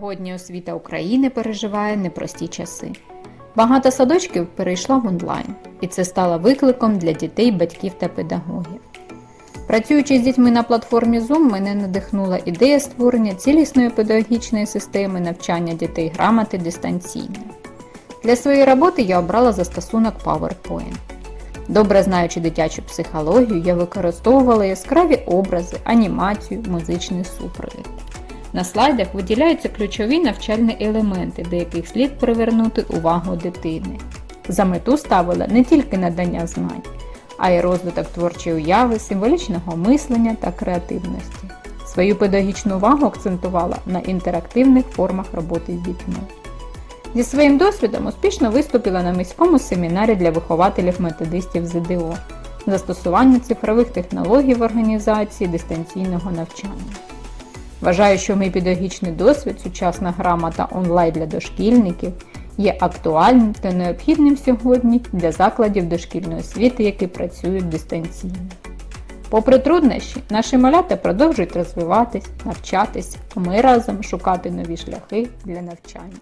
Сьогодні освіта України переживає непрості часи. Багато садочків перейшла в онлайн, і це стало викликом для дітей, батьків та педагогів. Працюючи з дітьми на платформі Zoom, мене надихнула ідея створення цілісної педагогічної системи навчання дітей грамоти дистанційно. Для своєї роботи я обрала застосунок PowerPoint. Добре знаючи дитячу психологію, я використовувала яскраві образи, анімацію, музичний супровід. На слайдах виділяються ключові навчальні елементи, до яких слід привернути увагу дитини. За мету ставила не тільки надання знань, а й розвиток творчої уяви, символічного мислення та креативності. Свою педагогічну увагу акцентувала на інтерактивних формах роботи з дітьми. Зі своїм досвідом успішно виступила на міському семінарі для вихователів-методистів ЗДО застосування цифрових технологій в організації дистанційного навчання. Вважаю, що мій педагогічний досвід, сучасна грамота онлайн для дошкільників є актуальним та необхідним сьогодні для закладів дошкільної освіти, які працюють дистанційно. Попри труднощі, наші малята продовжують розвиватись, навчатись, а ми разом шукати нові шляхи для навчання.